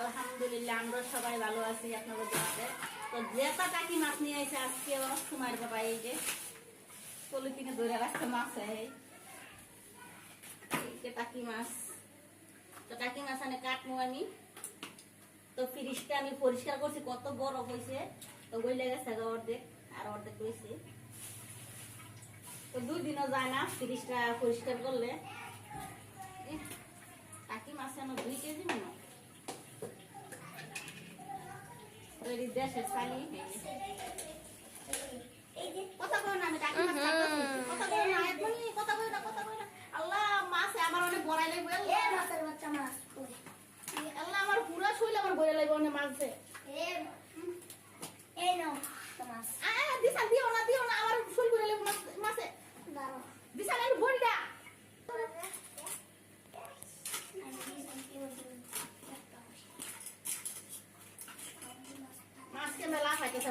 আলহামদুলিল্লাহ, আমরা সবাই ভালো আছি আপনাদের দোয়াতে তো মাছ নিয়ে এসে আজকে বাবা এই যে পলিথিনে ধরে রাখতে মাছ, এই মাছ। তো মাছ কাটবো আমি। তো ফ্রিজটা আমি পরিষ্কার করছি, কত বড় হয়েছে তো বই লেগেছে গো অর্ধেক, আর অর্ধেক হয়েছে তো দুই দিনও যায় না ফ্রিজটা পরিষ্কার করলে। টাকি মাছ যেন দুই কেজি মনে হয়। তো দেশের চালি কথা কই না আমি টাকি মাছ কথা কই না একদমই কথা কই না কথা কই না। আল্লাহ মাছ আমার অনেক বড়াই লাগবে এ মাছের বাচ্চা মাছ? আল্লাহ আমার পুরো শৈল আমার বড়াই লাগবে অনেক মাছ। এ এই নাও মাছ। আহ দিছা দিও না দিও না আমার শৈল বড়াই লাগবে মাছ মাছে দাঁড়াও দিশা একটু বড়িটা মাছ কেন লাফাইতেছে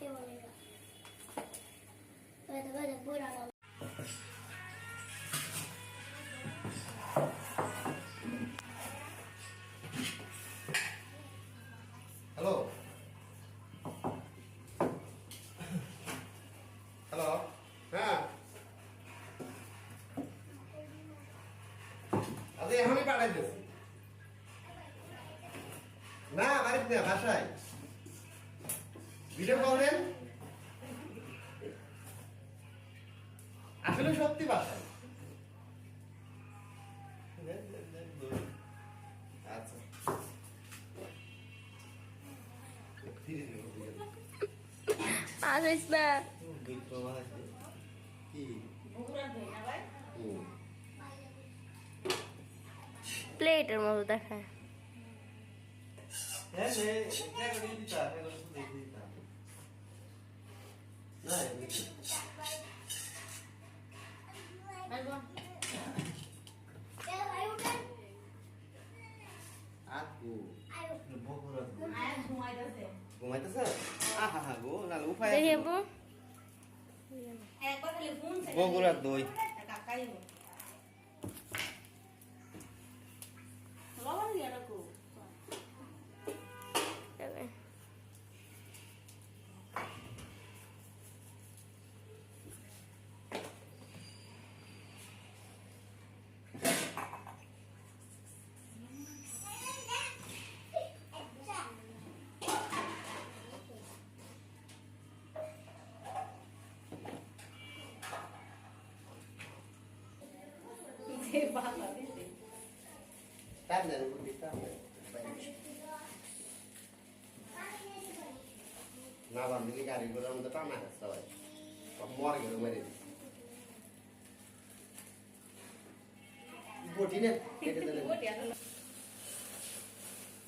হইতেছে হ্যালো হ্যালো হ্যাঁ আরে এখনই পাঠাইতেছি না বাড়িতে না বাসায় ধীরে। আসিস না কি দই না ভাই হুম। প্লেটের মতো দেখায় হ্যাঁ রে, এটা করে দিতা, এটা করে তো ঘুমাইতেছে? আহা হা গো, না উপায় আছে? বগুড়ার দই দেন, উপর দিকে টান দেন। না বান্ধিলে গাড়ি ঘোড়ার মধ্যে টানা সবাই সব মরে গেল মেরে বটি নে কেটে দিলে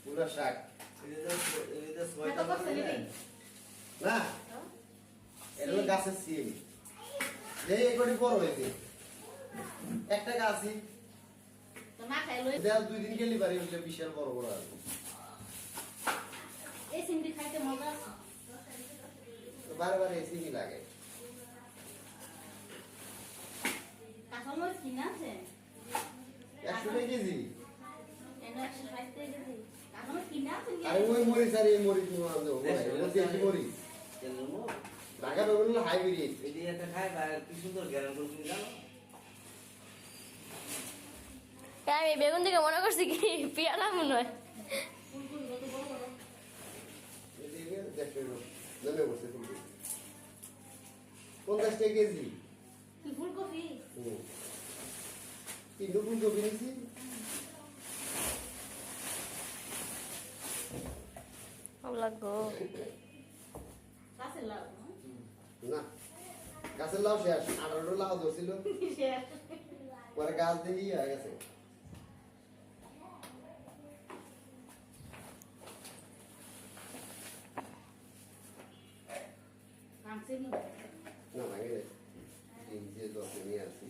পুরো শাক না এটা গাছের সিম যে এগুলি বড় হয়েছে একটা গাছই তো না খাই লই দেয়াল দুই দিন গেলি বাড়ি হচ্ছে বিশাল বড় বড় আর এই সিমটি খাইতে মজা তো বারে বারে লাগে। মরিচ কিনা আছে একশো টাকা কেজি। টাকা কেজি? কাঁচা মরিচ আর ওই মরিচ আর এই মরিচ নিয়ে আনতে হবে ওর দেশি মরিচ। ঢাকা বেগুন হলো হাইব্রিড তা আমি বেগুন থেকে মনে করছি কি পেয়ারা মনে হয়। পঞ্চাশ টাকা কেজি ফুলকপি কিন্তু ফুলকপি নিয়েছি ভালো গাছের লাউ না? গাছের লাউ শেষ আঠারোটা লাউ ধরছিল। পরে গাছ দিয়ে হয়ে গেছে। নি না ভাঙে ডিম দিয়ে যত্ন নিয়ে আসি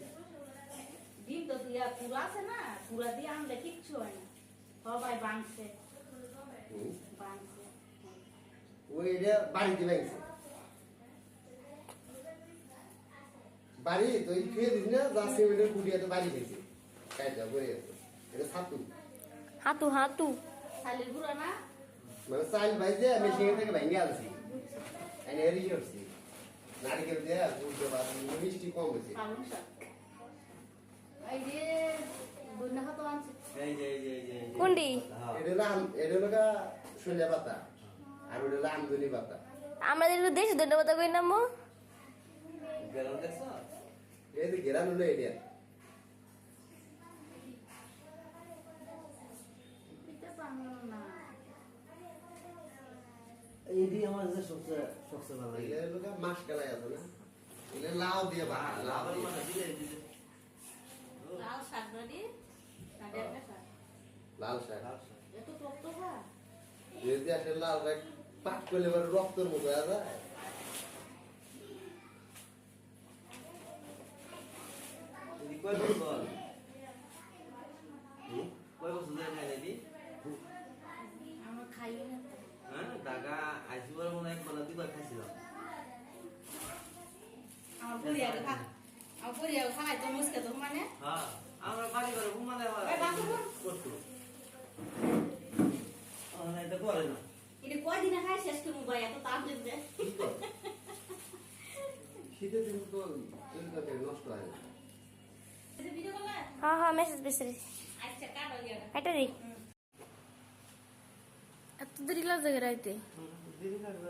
ডিম তো দিয়া পুরা আছে না পুরা দিয়ে আনলে কিচ্ছু হয় না সবাই বাঁধছে হুম। বাঁধছে ওই এটা বাড়িতে ভাঙছে বাড়ি তো এই খেয়ে দিস না যা সিমেন্টের কুটিয়াতে বাড়ি খেয়েছে কাজটা করে আছে এটা ছাতু হাতু হাতু শালির গুঁড়া না মানে চাল ভাইজে আমি সেখান থেকে ভেঙে আনছি আমি এরি করছি নারিকেল দেয়া গুড় দেওয়া মিষ্টি কম হয়েছে। কোনটি হ্যাঁ। এটা হলো এটা হলো পাতা আর ওটা হলো আমদনি পাতা একটু দেশি কই নামো গেলাম দেখছ? এই যে ঘেরান হলো এটা দিতে পারল না এইটি আমার কাছে সবচেয়ে সবচেয়ে ভালো লাগে। হলো গা মাছ কালাই আছে না এটা লাউ দিয়ে ভাত লাউ দিয়ে মানে দিলে দিলে। লাল শাক না শাক লাল শাক লাল শাক। এত টক তো যদি আসলে লাল শাক পাক করলে এবার রক্তের মতো হয়ে যায় এটি কয় বছর? হুম? কয় বছর ধরে খাই নাকি? আমরা খাই না তো। হ্যাঁ, ঢাকা আইসিবার মনে হয় একবার না দুইবার খাইছিলাম। আমার পরিয়াকে খা আমার পরিয়াকে খাই তো মুসকে তো মানে হ্যাঁ, আমরা বাড়ি ঘরে ঘুমালে আমার এই বাথরুম কর। করতো। আমার এটা করে না। এটা কয়দিনে খাই শেষ করব ভাই এত তাপ দিতে কি করে? শীতের দিন তো তৈরি নষ্ট হয় না হ্যাঁ হ্যাঁ বেসরি আচ্ছা কাটো গিয়ে এটা রে এত দেরি লাগছে রাইতে দেরি পারব।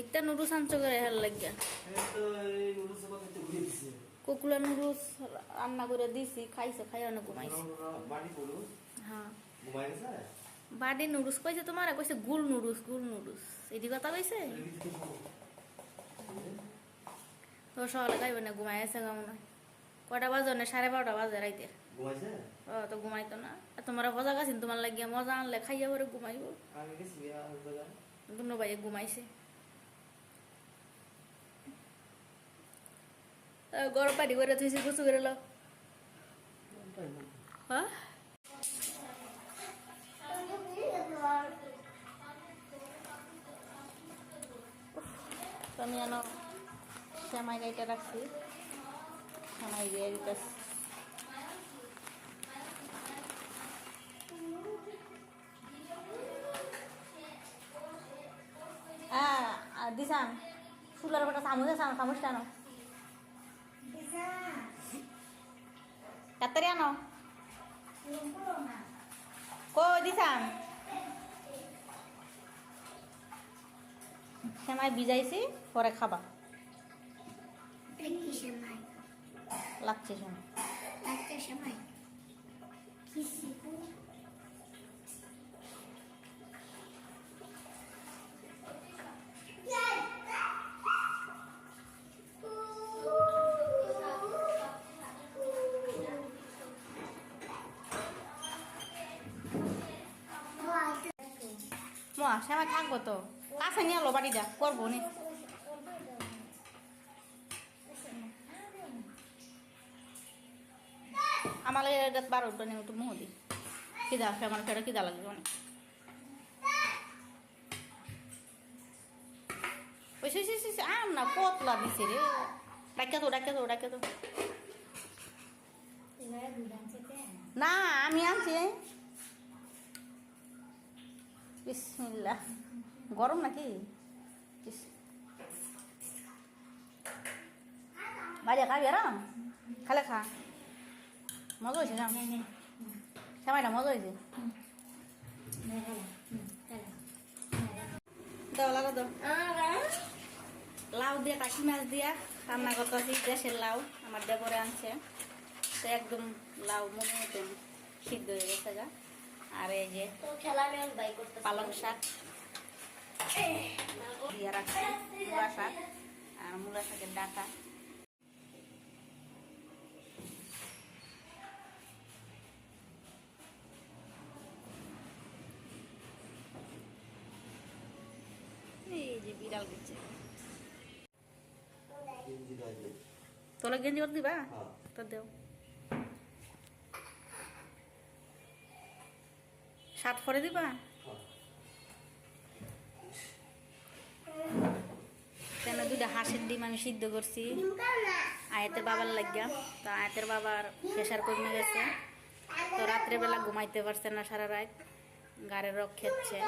এটা নুডলস আনছো করে হেল লাগিয়া। কোকুলা নুডলস রান্না করে দিছি খাইছে খাই অনেক ঘুমাইছে বাড়ি হ্যাঁ বার্থডে নুডলস কইছে তোমার কইছে গুল নুডলস গুল নুডলস এদি কথা কইছে তো সকালে খাইবে না ঘুমাই আছে কেমন কয়টা বাজে না? সাড়ে বারোটা বাজে রাইতে। ও তো ঘুমাইতো না। তোমার মজা গাছিন তোমার লাগিয়া মজা আনলে খাইয়া পরে ঘুমাইবো। দুনো ভাইয়ে ঘুমাইছে। গরম পানি করে থুইছি গুছু করে লো হ্যাঁ আমি যেন শ্যামাই গাইটা রাখছি। শ্যামাই দিয়ে দিতেছি দিসান ফুলের কটা চামচ আছে আনো চামচটা আনো। কাতারি আনো। কই দিসান সেমাই ভিজাইছি, পরে খাবা কি সময় লাগছে সময় একটা সময়। কি মা সেমাই থাকব তো। কাছে নিয়ে এলো বাড়িটা করব নি। এটা বারো উঠবে একটু মুহ দি কিদা আমার ফেরা কিদা লাগবে অনেক। আম না, পতলা দিছে রে। ডাকে তো ডাকে তো ডাকে তো না, আমি আনছি। বিসমিল্লাহ। গরম নাকি। বাইরে খাবি আর খালে খা। মজা হয়েছে না সেমাইটা মজা হয়েছে দাও লাগো দাও লাউ দিয়ে কাশি মাছ দিয়া রান্না করতেছি দেশের লাউ আমার দেবরে আনছে তো একদম লাউ মনে মতন সিদ্ধ হয়ে গেছে গা। আর এই যে পালং শাক। দিয়ে রাখছি। মূলা শাক। আর মূলা শাকের ডাটা। তোলা গেঞ্জি করে দিবা? হ্যাঁ। তো দেও। শার্ট পরে দিবা? কেন দুইটা হাঁসের ডিম আমি সিদ্ধ করছি। আয়াতের বাবার লাগিয়া। তো আয়াতের বাবার প্রেশার কমে গেছে। তো রাত্রেবেলা ঘুমাইতে পারছে না সারা রাত। গাড়ির রক খেচ্ছে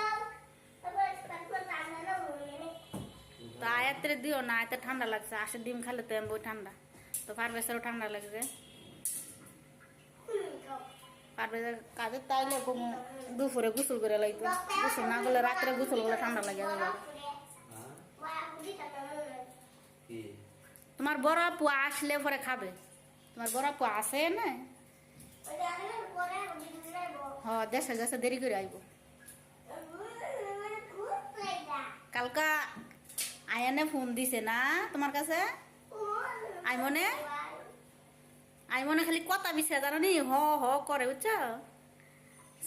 তারপর তারপর রান্না না হয়ে তো আয়াতের দিও না আয়াতের ঠান্ডা লাগছে। হাঁসের ডিম খালে তো এমবই ঠান্ডা। তো পারভেসেরও ঠান্ডা লাগছে পারভেসের কাজের তাইলে কোনো দুপুরে গোসল করে লাগতো গোসল না করলে রাত্রে গোসল করলে ঠান্ডা লাগে তোমার বড় আপু আসলে পরে খাবে। তোমার বড় আপু আসে না? হ দেশে দেশে দেরি করে আইব। আয়ানে ফোন দিছে না তোমার কাছে? আই মনে আই মনে খালি কথা বিছে জানো নি হ হ করে বুঝছ?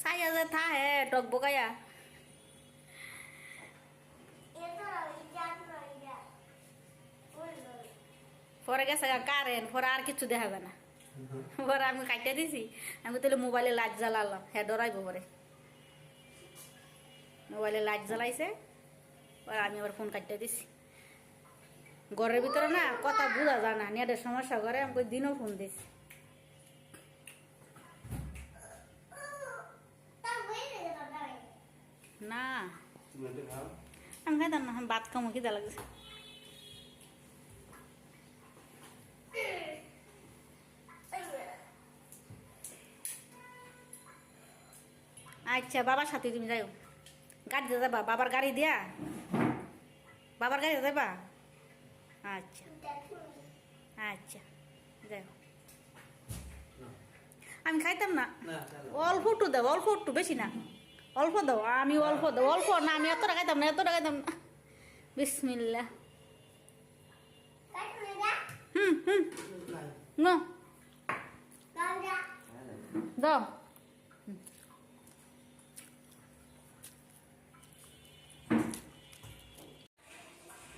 সাইয়া যে থা হে টক বকায়া পরে গেছে কারেন্ট পরে আর কিছু দেখা যায় না। পরে আমি কাটিয়ে দিছি আমি তাহলে মোবাইলে লাইট জ্বালালাম হ্যাঁ ডরাইব পরে। মোবাইলে লাইট জ্বালাইছে পরে আমি আবার ফোন কাটিয়ে দিছি। ঘরের ভিতরে না কথা বোঝা যায় না। নেটের সমস্যা করে আমি কই দিনও ফোন দিছি না। আমি খাইতাম না ভাত খামো খিদা লাগছে। আচ্ছা বাবার সাথে তুমি যাও গাড়িতে যাবা বাবার গাড়ি দিয়া? বাবার গাড়িতে যাবা আচ্ছা। আচ্ছা যাও আমি খাইতাম না? না অল্প একটু দাও অল্প একটু বেশি না। অল্প দাও আমি অল্প দাও অল্প না আমি এত খাইতাম না এতটা খাইতাম না। বিসমিল্লা হুম হুম। ন। দাও।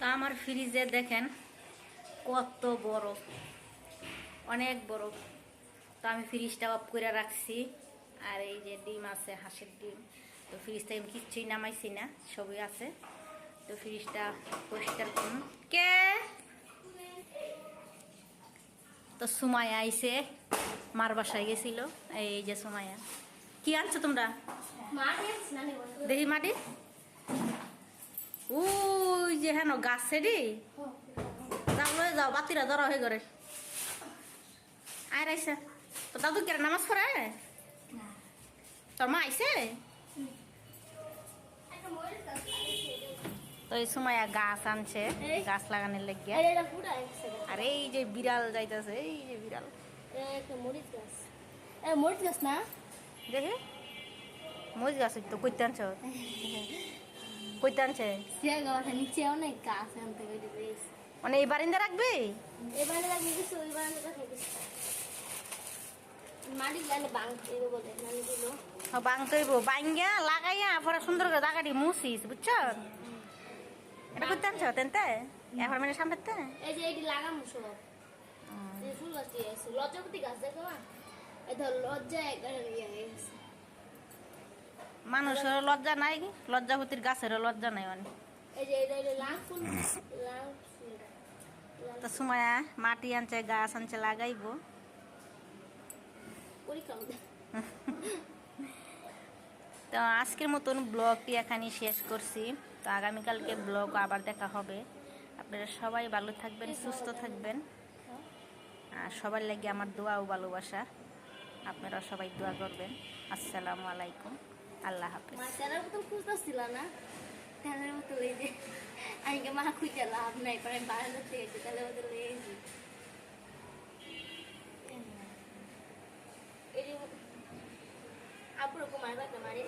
তা আমার ফ্রিজে দেখেন কত বড় অনেক বড়। তো আমি ফ্রিজটা অফ করে রাখছি। আর এই যে ডিম আছে হাঁসের ডিম। তো ফ্রিজ থেকে আমি কিচ্ছুই নামাইছি না সবই আছে। তো ফ্রিজটা পরিষ্কার করুন। কে? তো সুমায়া আইসে মার বাসায় গেছিল। এই যে সুমায়া কি আনছো তোমরা? দেখি মাটি। ওই যে হেন গাছে রে। যাও লয়ে যাও বাতিরা ধরা হয়ে করে আয় রাইসা তো দাদু কেন নামাজ পড়ে তোর মা আইসে তো এই সময় গাছ আনছে, গাছ লাগানোর লেগে আর এই যে বিড়াল যাইতেছে, এই যে বিড়াল। মরিচ গাছ না দেখে মরিচ গাছ তো কইতে আনছ। কইতে আনছে নিচে অনেক গাছ আনতে মানে এই বারিন্দা রাখবে? এবারে লাগিয়ে গেছে ওই বারান্দা রেখে গেছে মাটি জানে বাংতে বলে নানি দিল। বাং তৈব বাঙ্গিয়া লাগাইয়া পরে সুন্দর করে জায়গাটি মুছিস বুঝছ? এটা করতে আনছ তেনতে এখন মানে সামনে এই যে এটি লাগাম সব। এই ফুল গাছ লজ্জাপতি গাছ দেখো না এই ধর লজ্জা একবার গেছে। মানুষের লজ্জা নাই লজ্জাপতির গাছেরও লজ্জা নাই মানে। ফুল তো সময় মাটি আনছে গাছ আনছে লাগাইবো। তো আজকের মতন ব্লগটি এখানে শেষ করছি। তো আগামীকালকে ব্লগ আবার দেখা হবে। আপনারা সবাই ভালো থাকবেন সুস্থ থাকবেন। আর সবার লাগে আমার দোয়া ও ভালোবাসা। আপনারা সবাই দোয়া করবেন। আসসালামু আলাইকুম। আল্লাহ হাফেজ। মা চ্যানেল মতো খুঁজতেছিল না তাহলে ও তো যে, আমি মা খুঁজে লাভ নাই, পরে বারান্দা থেকে চ্যানেলের মতো লেগেছি এটি আপুর কুমার বাটা মারি